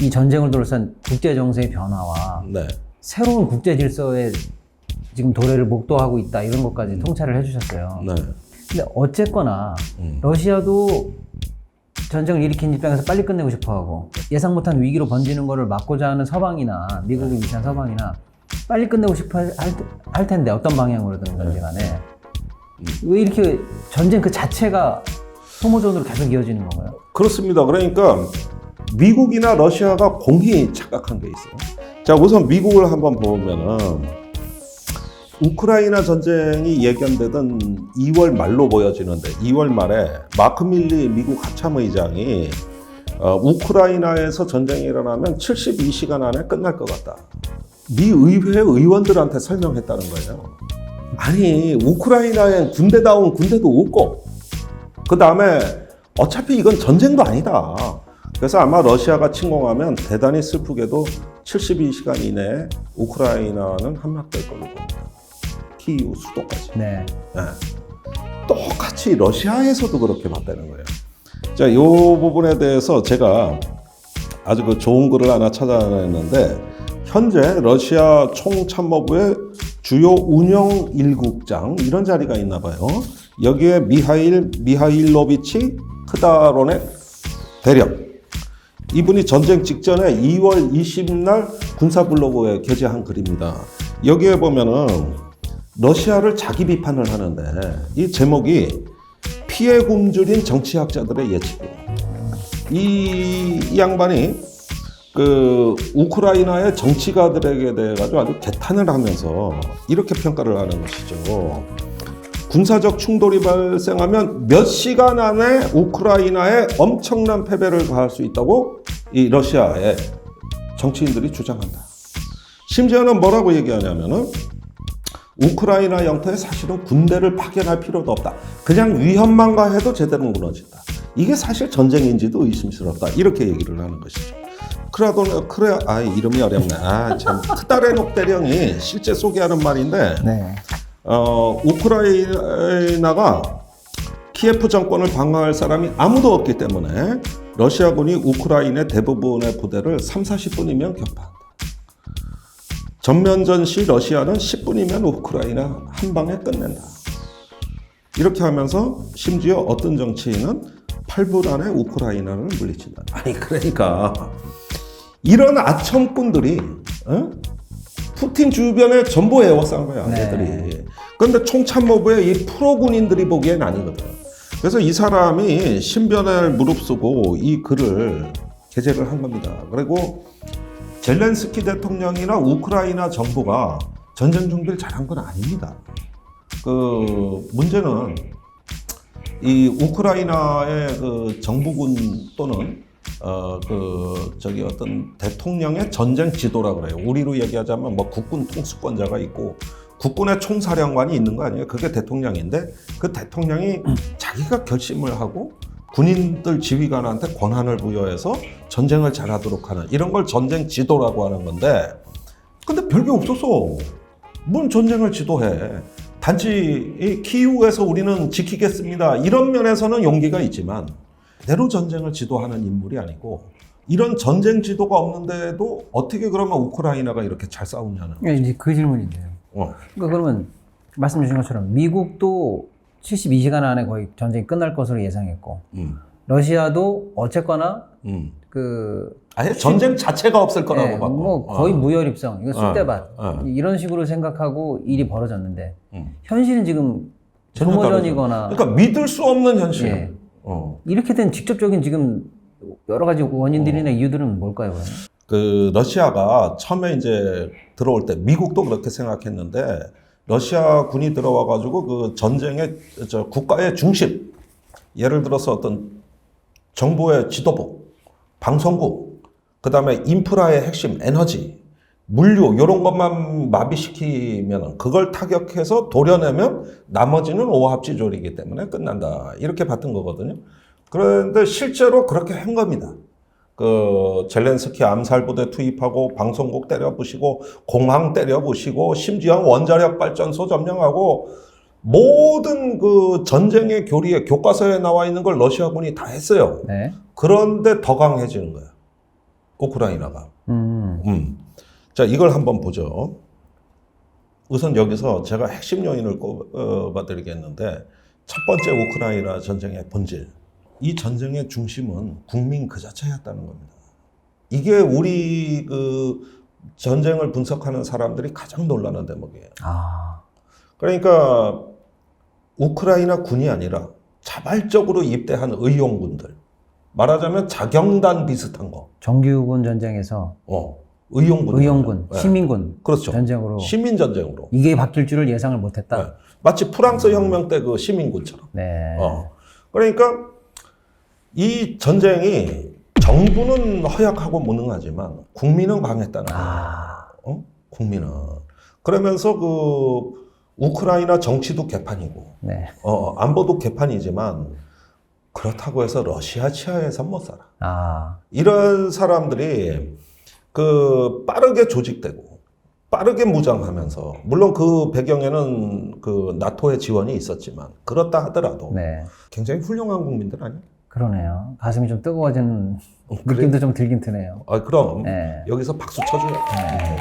이 전쟁을 둘러싼 국제 정세의 변화와 네. 새로운 국제 질서의 지금 도래를 목도하고 있다 이런 것까지 통찰을 해주셨어요. 네. 근데 어쨌거나 음. 러시아도 전쟁을 일으킨 입장에서 빨리 끝내고 싶어하고 예상 못한 위기로 번지는 것을 막고자 하는 서방이나 미국을 위시한 서방이나 빨리 끝내고 싶어 할, 할 텐데 어떤 방향으로든 그런지 간에 왜 이렇게 전쟁 그 자체가 소모전으로 계속 이어지는 건가요? 그렇습니다. 그러니까 미국이나 러시아가 공히 착각한 게 있어요. 자, 우선 미국을 한번 보면은 우크라이나 전쟁이 예견되던 2월 말로 보여지는데 2월 말에 마크 밀리 미국 합참의장이 어, 우크라이나에서 전쟁이 일어나면 72시간 안에 끝날 것 같다. 미 의회 의원들한테 설명했다는 거예요. 아니 우크라이나엔 군대다운 군대도 없고 그 다음에 어차피 이건 전쟁도 아니다. 그래서 아마 러시아가 침공하면 대단히 슬프게도 72시간 이내에 우크라이나는 함락될 걸로 봅니다. 키이우 수도까지. 네. 네. 똑같이 러시아에서도 그렇게 봤다는 거예요. 자, 이 부분에 대해서 제가 아주 그 좋은 글을 하나 찾아냈는데 현재 러시아 총참모부의 주요 운영 일국장 이런 자리가 있나 봐요. 여기에 미하일 미하일로비치 크다로네 대령 이분이 전쟁 직전에 2월 20날 군사 블로그에 게재한 글입니다. 여기에 보면은 러시아를 자기 비판을 하는데 이 제목이 피해 굶주린 정치학자들의 예측이에요. 이, 이 양반이 그 우크라이나의 정치가들에게 대해 가지고 아주 개탄을 하면서 이렇게 평가를 하는 것이죠. 군사적 충돌이 발생하면 몇 시간 안에 우크라이나에 엄청난 패배를 가할 수 있다고 이 러시아의 정치인들이 주장한다. 심지어는 뭐라고 얘기하냐면은 우크라이나 영토에 사실은 군대를 파견할 필요도 없다. 그냥 위협만 가해도 제대로 무너진다. 이게 사실 전쟁인지도 의심스럽다. 이렇게 얘기를 하는 것이죠. 크라돈 크레 아 이름이 어렵네. 아참 크다레녹 대령이 실제 소개하는 말인데 네. 어, 우크라이나가 키예프 정권을 방어할 사람이 아무도 없기 때문에 러시아군이 우크라이나 대부분의 부대를 3, 40분이면 격파한다. 전면전 시 러시아는 10분이면 우크라이나 한 방에 끝낸다. 이렇게 하면서 심지어 어떤 정치인은 8분 안에 우크라이나를 물리친다. 아니 그러니까 이런 아첨꾼들이 어? 푸틴 주변에 전부 에워싼 거야, 네. 얘들이. 그런데 총참모부의 이 프로 군인들이 보기엔 아니거든. 그래서 이 사람이 신변을 무릅쓰고 이 글을 게재를 한 겁니다. 그리고 젤렌스키 대통령이나 우크라이나 정부가 전쟁 준비를 잘한 건 아닙니다. 그 문제는 이 우크라이나의 그 정부군 또는 어 그 저기 어떤 대통령의 전쟁 지도라 그래요. 우리로 얘기하자면 뭐 국군 통수권자가 있고 국군의 총사령관이 있는 거 아니에요? 그게 대통령인데 그 대통령이 자기가 결심을 하고 군인들 지휘관한테 권한을 부여해서 전쟁을 잘하도록 하는 이런 걸 전쟁 지도라고 하는 건데 근데 별게 없었어. 뭔 전쟁을 지도해. 단지 이 키이우에서 우리는 지키겠습니다. 이런 면에서는 용기가 있지만 대로 전쟁을 지도하는 인물이 아니고 이런 전쟁 지도가 없는데도 어떻게 그러면 우크라이나가 이렇게 잘 싸우냐는. 예, 이제 그 질문인데요. 어. 그러니까 그러면 말씀 주신 것처럼 미국도 72시간 안에 거의 전쟁이 끝날 것으로 예상했고 음. 러시아도 어쨌거나 음. 그 아예 전쟁 자체가 없을 거라고 네, 봤고. 뭐 거의 어. 무혈입성 이거 쑥대밭 어, 어. 이런 식으로 생각하고 일이 벌어졌는데 음. 현실은 지금 소모전이거나 그러니까 믿을 수 없는 현실. 예. 어. 이렇게 된 직접적인 지금 여러 가지 원인들이나 이유들은 뭘까요? 그러면? 그 러시아가 처음에 이제 들어올 때 미국도 그렇게 생각했는데 러시아 군이 들어와 가지고 그 전쟁의 저 국가의 중심 예를 들어서 어떤 정부의 지도부, 방송국, 그다음에 인프라의 핵심 에너지, 물류 이런 것만 마비시키면 그걸 타격해서 도려내면 나머지는 오합지졸이기 때문에 끝난다 이렇게 봤던 거거든요. 그런데 실제로 그렇게 한 겁니다. 그 젤렌스키 암살부대 투입하고 방송국 때려부시고 공항 때려부시고 심지어 원자력 발전소 점령하고 모든 그 전쟁의 교리에 교과서에 나와 있는 걸 러시아군이 다 했어요. 네. 그런데 더 강해지는 거예요. 우크라이나가. 음. 음. 자, 이걸 한번 보죠. 우선 여기서 제가 핵심 요인을 꼽아드리겠는데, 첫 번째 우크라이나 전쟁의 본질. 이 전쟁의 중심은 국민 그 자체였다는 겁니다. 이게 우리 그 전쟁을 분석하는 사람들이 가장 놀라는 대목이에요. 아. 그러니까 우크라이나 군이 아니라 자발적으로 입대한 의용군들. 말하자면 자경단 비슷한 거. 정규군 전쟁에서 어, 의용군. 의용군, 네. 시민군 그렇죠. 전쟁으로 시민 전쟁으로. 이게 바뀔 줄을 예상을 못 했다. 네. 마치 프랑스 혁명 때 그 시민군처럼. 네. 어. 그러니까 이 전쟁이 정부는 허약하고 무능하지만 국민은 강했다는 거예요. 아. 어? 국민은. 그러면서 그 우크라이나 정치도 개판이고 네. 어, 안보도 개판이지만 그렇다고 해서 러시아 치하에선 못 살아. 아. 이런 사람들이 그 빠르게 조직되고 빠르게 무장하면서 물론 그 배경에는 그 나토의 지원이 있었지만 그렇다 하더라도 네. 굉장히 훌륭한 국민들 아니야? 그러네요. 가슴이 좀 뜨거워지는 어? 느낌도 좀 들긴 드네요. 아 그럼 네. 여기서 박수 쳐줘요. 네.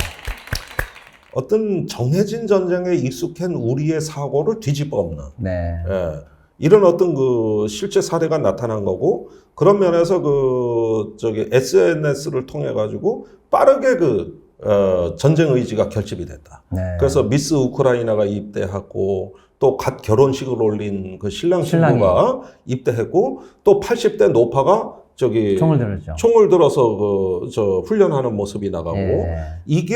어떤 정해진 전쟁에 익숙한 우리의 사고를 뒤집어 엎는 네. 예, 이런 어떤 그 실제 사례가 나타난 거고 그런 면에서 그 저기 SNS를 통해 가지고 빠르게 그 어, 전쟁 의지가 결집이 됐다. 네. 그래서 미스 우크라이나가 입대하고 또 갓 결혼식을 올린 그 신랑. 신부가 입대했고 또 80대 노파가 저기 총을 들었죠. 총을 들어서 그 저 훈련하는 모습이 나가고 예. 이게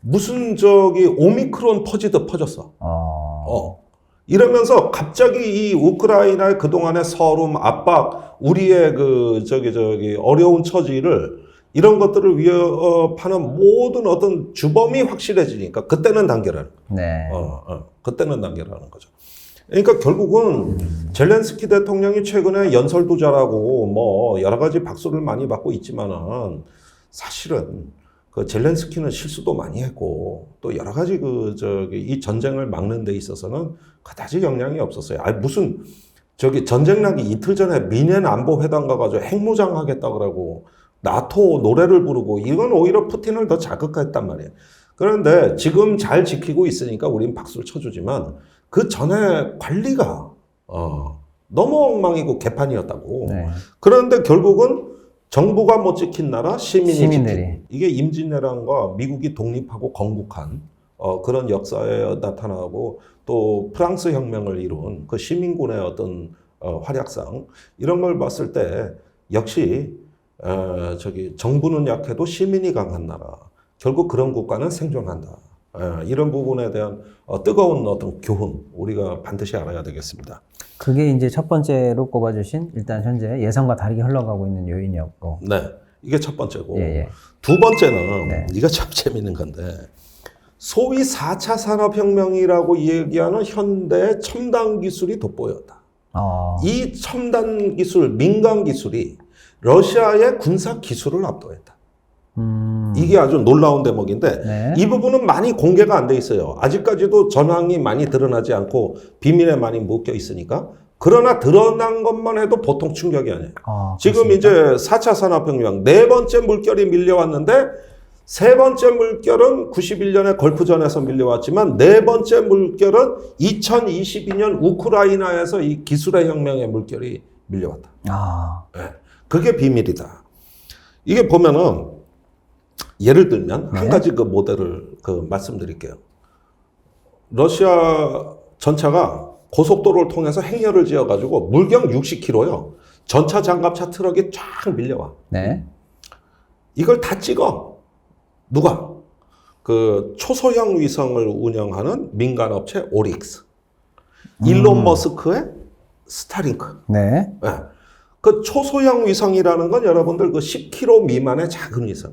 무슨 저기 오미크론 퍼지듯 퍼졌어. 어. 어. 이러면서 갑자기 이 우크라이나의 그동안의 서름, 압박, 우리의 그 저기 저기 어려운 처지를 이런 것들을 위협하는 모든 어떤 주범이 확실해지니까 그때는 단결하는 네. 어, 어, 그때는 단결하는 거죠. 그러니까 결국은 젤렌스키 대통령이 최근에 연설도 잘하고 뭐 여러 가지 박수를 많이 받고 있지만은 사실은 그 젤렌스키는 실수도 많이 했고 또 여러 가지 그 저기 이 전쟁을 막는 데 있어서는 그다지 영향이 없었어요. 아니 무슨 저기 전쟁 나기 이틀 전에 미넨 안보 회담 가가지고 핵무장 하겠다 그러고 나토 노래를 부르고 이건 오히려 푸틴을 더 자극했단 말이에요. 그런데 지금 잘 지키고 있으니까 우린 박수를 쳐주지만 그 전에 관리가 어, 너무 엉망이고 개판이었다고. 네. 그런데 결국은 정부가 못 지킨 나라 시민이 시민들이. 지킨 이게 임진왜란과 미국이 독립하고 건국한 어, 그런 역사에 나타나고 또 프랑스 혁명을 이룬 그 시민군의 어떤 어, 활약상 이런 걸 봤을 때 역시 어, 저기 정부는 약해도 시민이 강한 나라 결국 그런 국가는 생존한다. 어, 이런 부분에 대한 어, 뜨거운 어떤 교훈 우리가 반드시 알아야 되겠습니다. 그게 이제 첫 번째로 꼽아주신 일단 현재 예상과 다르게 흘러가고 있는 요인이었고. 네, 이게 첫 번째고 예, 예. 두 번째는 네. 이거 참 재밌는 건데 소위 4차 산업혁명이라고 얘기하는 현대의 첨단 기술이 돋보였다. 어. 이 첨단 기술, 민간 기술이 러시아의 군사 기술을 압도했다. 음. 이게 아주 놀라운 대목인데 네. 이 부분은 많이 공개가 안 돼 있어요. 아직까지도 전황이 많이 드러나지 않고 비밀에 많이 묶여 있으니까. 그러나 드러난 것만 해도 보통 충격이 아니에요. 아, 지금 이제 4차 산업혁명 네 번째 물결이 밀려왔는데 세 번째 물결은 91년에 걸프전에서 밀려왔지만 네 번째 물결은 2022년 우크라이나에서 이 기술의 혁명의 물결이 밀려왔다. 아. 예. 그게 비밀이다. 이게 보면은 예를 들면 한 네. 가지 그 모델을 그 말씀드릴게요. 러시아 전차가 고속도로를 통해서 행렬을 지어가지고 물경 60km요. 전차 장갑차 트럭이 쫙 밀려와. 네. 이걸 다 찍어. 누가? 그 초소형 위성을 운영하는 민간 업체 오릭스. 일론 머스크의 스타링크. 네. 예. 그 초소형 위성이라는 건 여러분들 그 10km 미만의 작은 위성.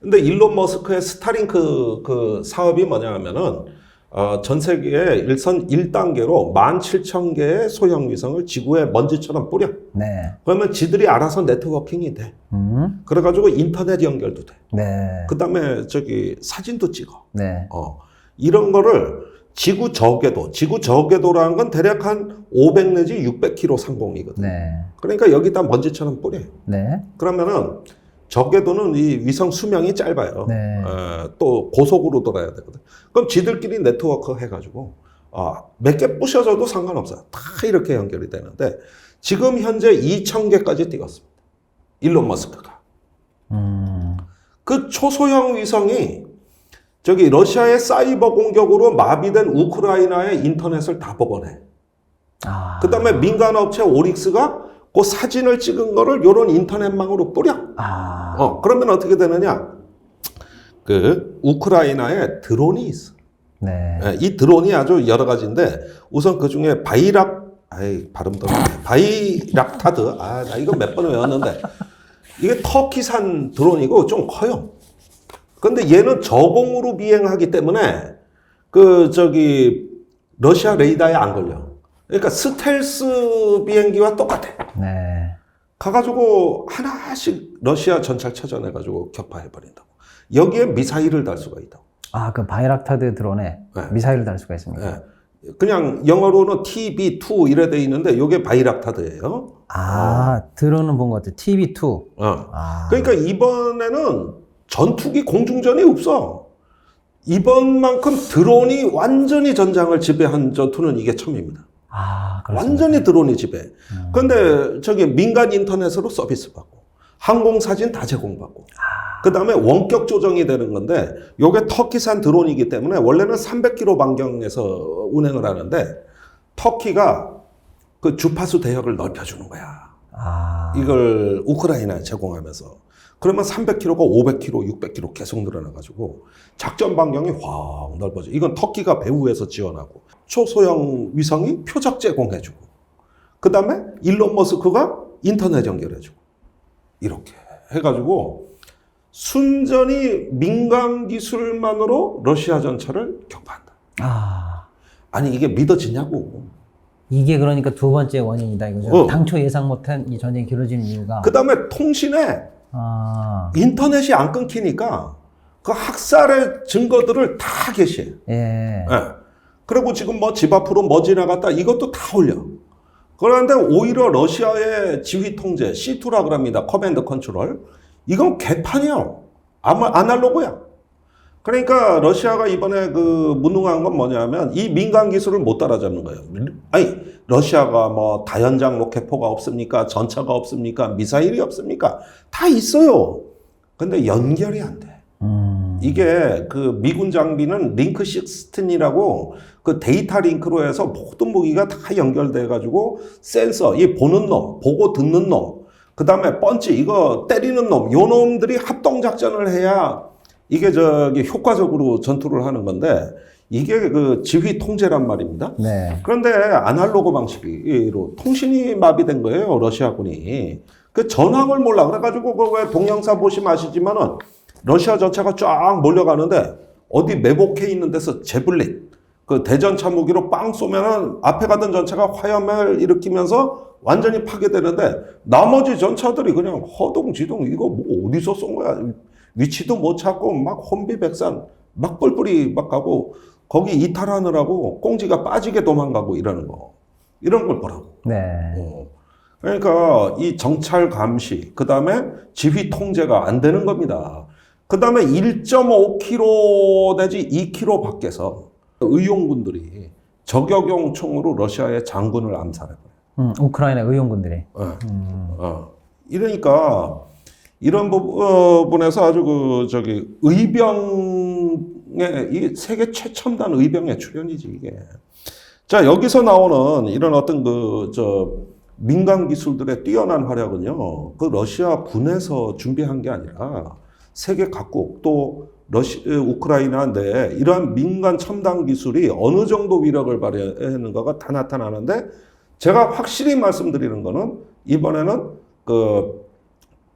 근데 일론 머스크의 스타링크 그 사업이 뭐냐 하면은 어, 전 세계에 일선 1단계로 17,000개의 소형 위성을 지구에 먼지처럼 뿌려. 네. 그러면 지들이 알아서 네트워킹이 돼. 음. 그래가지고 인터넷 연결도 돼. 네. 그 다음에 저기 사진도 찍어. 네. 어, 이런 거를 지구 저궤도, 지구 저궤도라는 건 대략 한 500 내지 600km 상공이거든. 네. 그러니까 여기다 먼지처럼 뿌려요. 네. 그러면은 적게도는 이 위성 수명이 짧아요. 네. 어, 또 고속으로 돌아야 되거든. 그럼 지들끼리 네트워크 해가지고 아, 몇개 부셔져도 상관없어요. 다 이렇게 연결이 되는데 지금 현재 2,000개까지 뛰었습니다. 일론 머스크가. 음. 그 초소형 위성이 저기 러시아의 사이버 공격으로 마비된 우크라이나의 인터넷을 다 복원해. 아. 그 다음에 민간 업체 오릭스가 그 사진을 찍은 거를 요런 인터넷망으로 뿌려. 아. 어, 그러면 어떻게 되느냐? 그 우크라이나에 드론이 있어. 네. 예, 이 드론이 아주 여러 가지인데 우선 그 중에 바이락 아이 발음도 안 돼. 바이락타드 아 나 이거 몇 번 외웠는데 이게 터키산 드론이고 좀 커요. 근데 얘는 저공으로 비행하기 때문에 그 저기 러시아 레이더에 안 걸려. 그러니까 스텔스 비행기와 똑같아. 네. 가가지고 하나씩 러시아 전차를 찾아내가지고 격파해 버린다고. 여기에 미사일을 달 수가 있다고. 아, 그 바이락타드 드론에 네. 미사일을 달 수가 있습니다. 예. 그냥 영어로는 TB2 이래 돼 있는데 이게 바이락타드예요. 아, 드론은 본 것 같아요. TB2. 어. 아. 그러니까 이번에는 전투기 공중전이 없어. 이번만큼 드론이 완전히 전장을 지배한 전투는 이게 처음입니다. 아. 완전히 드론이 지배. 그런데 저기 민간 인터넷으로 서비스 받고 항공 사진 다 제공받고 그 다음에 원격 조정이 되는 건데 요게 터키산 드론이기 때문에 원래는 300km 반경에서 운행을 하는데 터키가 그 주파수 대역을 넓혀주는 거야. 아. 이걸 우크라이나에 제공하면서 그러면 300km가 500km, 600km 계속 늘어나가지고 작전 반경이 확 넓어져. 이건 터키가 배후에서 지원하고 초소형 위성이 표적 제공해주고 그 다음에 일론 머스크가 인터넷 연결해주고 이렇게 해가지고 순전히 민간 기술만으로 러시아 전차를 격파한다. 아. 아니 이게 믿어지냐고. 이게 그러니까 두 번째 원인이다 이거죠. 어. 당초 예상 못한 이 전쟁이 길어지는 이유가 그 다음에 통신에 아. 인터넷이 안 끊기니까 그 학살의 증거들을 다 게시해. 예. 예. 그리고 지금 뭐 집 앞으로 뭐 지나갔다 이것도 다 올려. 그런데 오히려 러시아의 지휘 통제 C2라 그럽니다. 커맨드 컨트롤. 이건 개판이야. 아마 아날로그야. 그러니까 러시아가 이번에 그 무능한 건 뭐냐면 이 민간 기술을 못 따라잡는 거예요. 아니 러시아가 뭐 다연장 로켓포가 없습니까? 전차가 없습니까? 미사일이 없습니까? 다 있어요. 근데 연결이 안 돼. 음. 이게 그 미군 장비는 링크 시스템이라고 그 데이터 링크로 해서 모든 무기가 다 연결돼 가지고 센서 이 보는 놈, 보고 듣는 놈, 그 다음에 펀치 이거 때리는 놈, 요 놈들이 합동 작전을 해야 이게 저기 효과적으로 전투를 하는 건데 이게 그 지휘 통제란 말입니다. 네. 그런데 아날로그 방식으로 통신이 마비된 거예요 러시아군이 그 전황을 몰라 그래가지고 그 왜 동영상 보시면 아시지만은 러시아 전차가 쫙 몰려가는데 어디 매복해 있는 데서 제블린 그 대전차 무기로 빵 쏘면은 앞에 가던 전차가 화염을 일으키면서 완전히 파괴되는데 나머지 전차들이 그냥 허둥지둥 이거 뭐 어디서 쏜 거야 위치도 못 찾고 막 혼비백산 막 뿔뿔이 막 가고 거기 이탈하느라고 꽁지가 빠지게 도망가고 이러는 거 이런 걸 보라고. 네. 어. 그러니까 이 정찰 감시 그 다음에 지휘 통제가 안 되는 겁니다. 그 다음에 1.5km 내지 2km 밖에서 의용군들이 저격용 총으로 러시아의 장군을 암살해버려요. 음, 우크라이나 의용군들이. 어. 음. 어. 이러니까 이런 부분에서 아주 그 저기 의병의 이 세계 최첨단 의병의 출현이지 이게. 자 여기서 나오는 이런 어떤 그 저 민간 기술들의 뛰어난 활약은요 그 러시아 군에서 준비한 게 아니라 세계 각국 또 러시 우크라이나 내 이러한 민간 첨단 기술이 어느 정도 위력을 발휘했는가가 다 나타나는데 제가 확실히 말씀드리는 거는 이번에는 그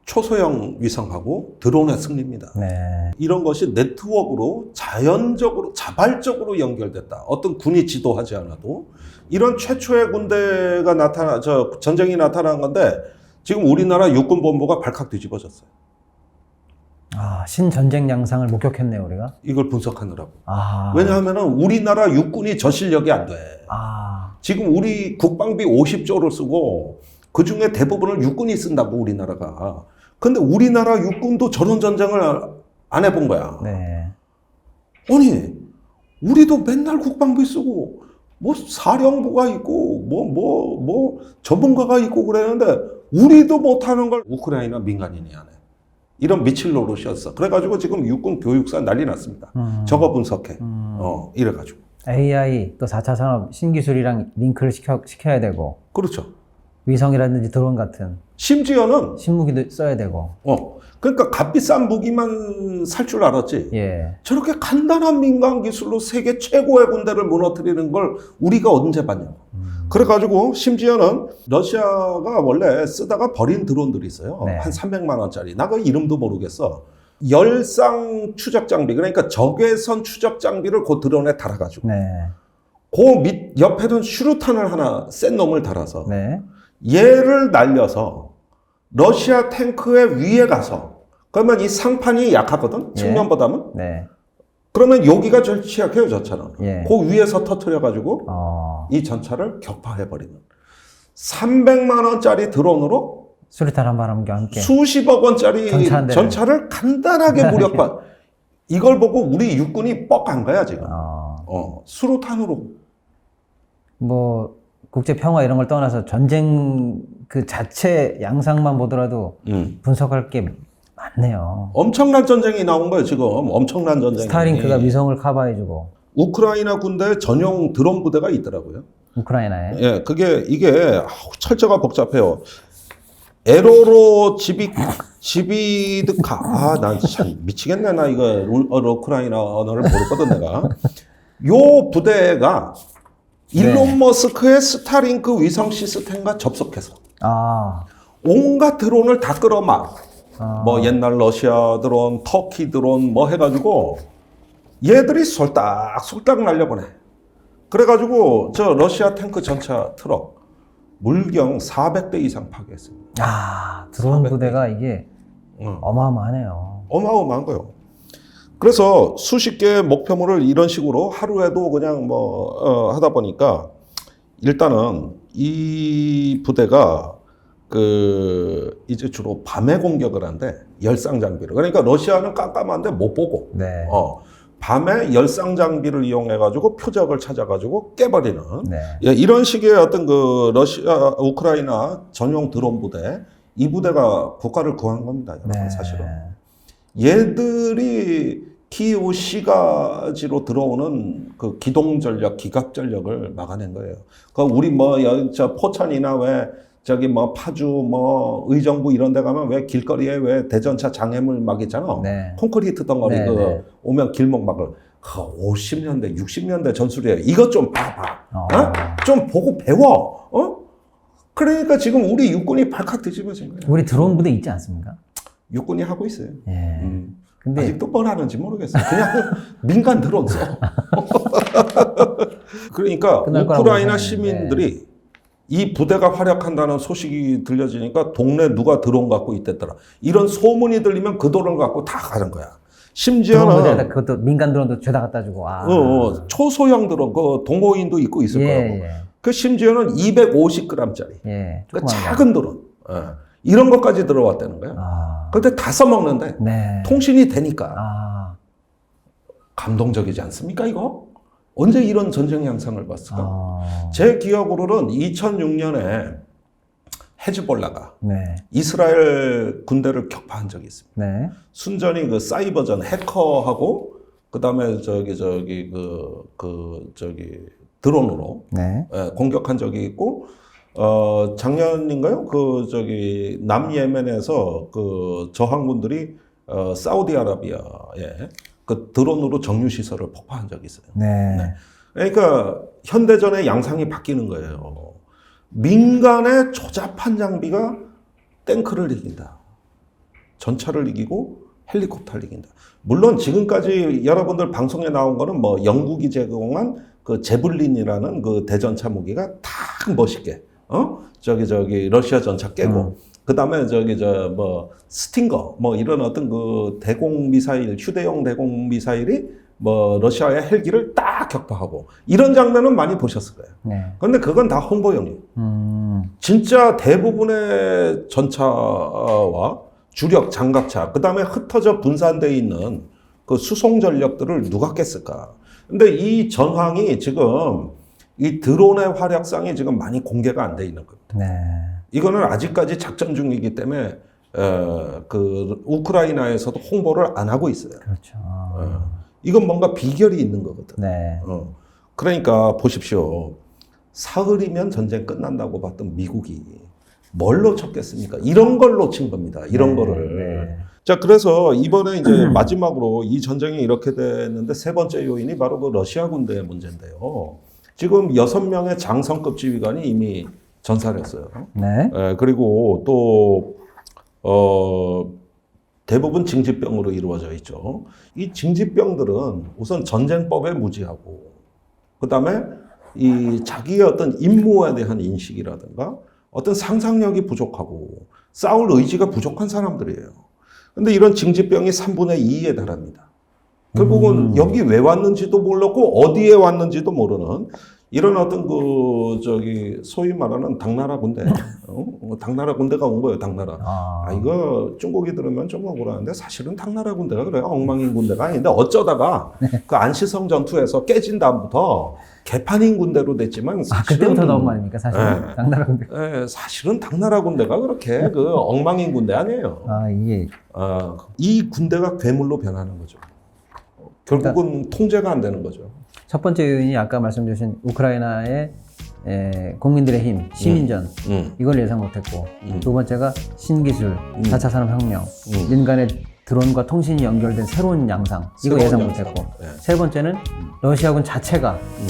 초소형 위성하고 드론의 승리입니다. 네. 이런 것이 네트워크로 자연적으로 자발적으로 연결됐다. 어떤 군이 지도하지 않아도 이런 최초의 군대가 나타나 저 전쟁이 나타난 건데 지금 우리나라 육군 본부가 발칵 뒤집어졌어요. 아, 신전쟁 양상을 목격했네요, 우리가. 이걸 분석하느라고. 아. 왜냐하면 우리나라 육군이 저 실력이 안 돼. 아. 지금 우리 국방비 50조를 쓰고 그 중에 대부분을 육군이 쓴다고 우리나라가. 근데 우리나라 육군도 저런 전쟁을 안 해본 거야. 네. 아니, 우리도 맨날 국방비 쓰고, 뭐 사령부가 있고, 뭐, 뭐, 뭐, 전문가가 있고 그랬는데, 우리도 못하는 걸 우크라이나 민간인이 하네. 이런 미칠 노릇이었어. 그래가지고 지금 육군 교육사 난리 났습니다. 음. 저거 분석해. 음. 어, 이래가지고. AI 또 4차 산업 신기술이랑 링크를 시켜, 시켜야 되고 그렇죠. 위성이라든지 드론 같은 심지어는, 신무기도 써야 되고 어, 그러니까 값비싼 무기만 살 줄 알았지. 예. 저렇게 간단한 민간 기술로 세계 최고의 군대를 무너뜨리는 걸 우리가 언제 봤냐고. 음. 그래가지고 심지어는 러시아가 원래 쓰다가 버린 드론들이 있어요. 네. 한 300만 원짜리. 나 그 이름도 모르겠어. 열상 추적 장비 그러니까 적외선 추적 장비를 그 드론에 달아가지고 네. 그 밑 옆에는 슈루탄을 하나 센 놈을 달아서 네. 얘를 날려서 러시아 탱크의 위에 가서 그러면 이 상판이 약하거든 예. 측면보다는 네. 그러면 여기가 제일 취약해요 저차는 예. 그 위에서 터트려 가지고 어. 이 전차를 격파해 버리는 300만 원짜리 드론으로 수류탄 한 바람과 함께 수십억 원짜리 전차. 전차 를 간단하게 무력화 이걸 보고 우리 육군이 뻑간 거야 지금 어. 어, 수류탄으로 뭐 국제 평화 이런 걸 떠나서 전쟁 그 자체 양상만 보더라도 음. 분석할 게 많네요. 엄청난 전쟁이 나온 거예요 지금. 엄청난 전쟁이. 스타링크가 위성을 커버해주고. 우크라이나 군대 전용 드론 부대가 있더라고요. 우크라이나에? 예 그게 이게 철저가 복잡해요. 에로로 지비 지비드카. 아난 참 미치겠네 나 이거 루- 어, 우크라이나 언어를 모르거든 내가. 요 부대가 일론 머스크의 스타링크 위성 시스템과 접속해서 아, 온갖 드론을 다 끌어막 아. 뭐 옛날 러시아 드론, 터키 드론 뭐 해가지고 얘들이 솔딱 솔딱 날려보내. 그래가지고 저 러시아 탱크 전차 트럭 물경 400대 이상 파괴했습니다. 아 드론 400 부대가 이게 어. 어마어마하네요. 어마어마한 거요. 그래서 수십 개의 목표물을 이런 식으로 하루에도 그냥 뭐 어, 하다 보니까 일단은 이 부대가 그 이제 주로 밤에 공격을 한대 열상 장비를 그러니까 러시아는 깜깜한데 못 보고 네. 어 밤에 열상 장비를 이용해 가지고 표적을 찾아 가지고 깨버리는 네. 예, 이런 식의 어떤 그 러시아 우크라이나 전용 드론 부대 이 부대가 국가를 구한 겁니다 여러분 네. 사실은 얘들이 키이우 시가지로 들어오는 그 기동 전력, 기갑 전력을 막아낸 거예요. 그 우리 뭐 저 포천이나 왜 저기 뭐 파주 뭐 의정부 이런 데 가면 왜 길거리에 왜 대전차 장애물 막 있잖아. 네. 콘크리트 덩어리 네, 그 네. 오면 길목 막을 그 50년대, 60년대 전술이에요. 이것 좀 봐봐. 어. 어? 좀 보고 배워. 어? 그러니까 지금 우리 육군이 발칵 뒤집어진 거예요. 우리 드론 부대 있지 않습니까? 육군이 하고 있어요. 예. 음. 근데 아직도 뻔하는지 모르겠어요. 그냥 민간 드론 써. 그러니까 우크라이나. 시민들이 이 부대가 활약한다는 소식이 들려지니까 동네 누가 드론 갖고 있댔더라. 이런 소문이 들리면 그 드론 갖고 다 가는 거야. 심지어는 그것도 민간 드론도 죄다 갖다 주고 아. 어, 어, 초소형 드론, 그 동호인도 있고 있을 예, 거라고. 예. 그 심지어는 250g짜리. 예. 그. 작은 드론. 예. 이런 것까지 들어왔다는 거야. 아. 근데 다 써먹는데 네. 통신이 되니까. 아. 감동적이지 않습니까, 이거? 언제 이런 전쟁 양상을 봤을까? 아. 제 기억으로는 2006년에 헤즈볼라가 네. 이스라엘 군대를 격파한 적이 있습니다. 네. 순전히 그 사이버전 해커하고 그다음에 저기 저기 그, 그 저기 드론으로 네. 예, 공격한 적이 있고 어 작년인가요? 그 저기 남예멘에서 그 저항군들이 어 사우디아라비아에 그 드론으로 정유 시설을 폭파한 적이 있어요. 네. 그러니까 현대전의 양상이 바뀌는 거예요. 민간의 조잡한 장비가 탱크를 이긴다. 전차를 이기고 헬리콥터를 이긴다. 물론 지금까지 여러분들 방송에 나온 거는 뭐 영국이 제공한 그 제블린이라는 그 대전차 무기가 딱 멋있게 어 저기 저기 러시아 전차 깨고 그 다음에 저기 저 뭐 스팅거 뭐 이런 어떤 그 대공 미사일 휴대용 대공 미사일이 뭐 러시아의 헬기를 딱 격파하고 이런 장면은 많이 보셨을 거예요. 네. 근데 그건 다 홍보용이에요. 음, 진짜 대부분의 전차와 주력 장갑차, 그 다음에 흩어져 분산되어 있는 그 수송 전력들을 누가 깼을까? 근데 이 전황이 지금 이 드론의 활약상이 지금 많이 공개가 안 돼 있는 겁니다. 네. 이거는 아직까지 작전 중이기 때문에 어, 그 우크라이나에서도 홍보를 안 하고 있어요. 그렇죠. 어. 이건 뭔가 비결이 있는 거거든. 네. 어. 그러니까 보십시오. 사흘이면 전쟁 끝난다고 봤던 미국이 뭘 놓쳤겠습니까? 이런 걸 놓친 겁니다. 이런 네, 거를. 네. 자, 그래서 이번에 이제 마지막으로 이 전쟁이 이렇게 됐는데 세 번째 요인이 바로 그 러시아 군대의 문제인데요. 지금 여섯 명의 장성급 지휘관이 이미 전사했어요. 네. 에, 그리고 또, 어, 대부분 징집병으로 이루어져 있죠. 이 징집병들은 우선 전쟁법에 무지하고, 그 다음에 이 자기의 어떤 임무에 대한 인식이라든가 어떤 상상력이 부족하고 싸울 의지가 부족한 사람들이에요. 근데 이런 징집병이 3분의 2에 달합니다. 결국은 음. 여기 왜 왔는지도 몰랐고 어디에 왔는지도 모르는 이런 어떤 그 저기 소위 말하는 당나라 군대, 어? 어, 당나라 군대가 온 거예요, 당나라. 아, 아 이거 중국이 들으면 좀 억울한데 사실은 당나라 군대가 그래요, 엉망인 군대가 아닌데 어쩌다가 그 안시성 전투에서 깨진 다음부터 개판인 군대로 됐지만 아, 사실은 그때부터 나온 말입니까 사실? 네. 당나라 군대. 예, 사실은 당나라 군대가 그렇게 그 엉망인 군대 아니에요. 아 이게 아, 이 군대가 괴물로 변하는 거죠. 어, 결국은 통제가 안 되는 거죠. 첫 번째 요인이 아까 말씀 주신 우크라이나의 에, 국민들의 힘, 시민전 음, 이걸 예상 못했고 음. 두 번째가 신기술, 음. 4차 산업혁명, 음. 민간의 드론과 통신이 연결된 새로운 양상 이거 예상 양상. 못했고 네. 세 번째는 러시아군 자체가 음.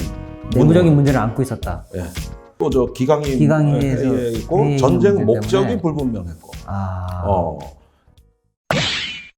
내부적인 문제를 안고 있었다. 예. 또저 기강이 기강위에서 있고 회의 전쟁 목적이. 불분명했고. 아, 어.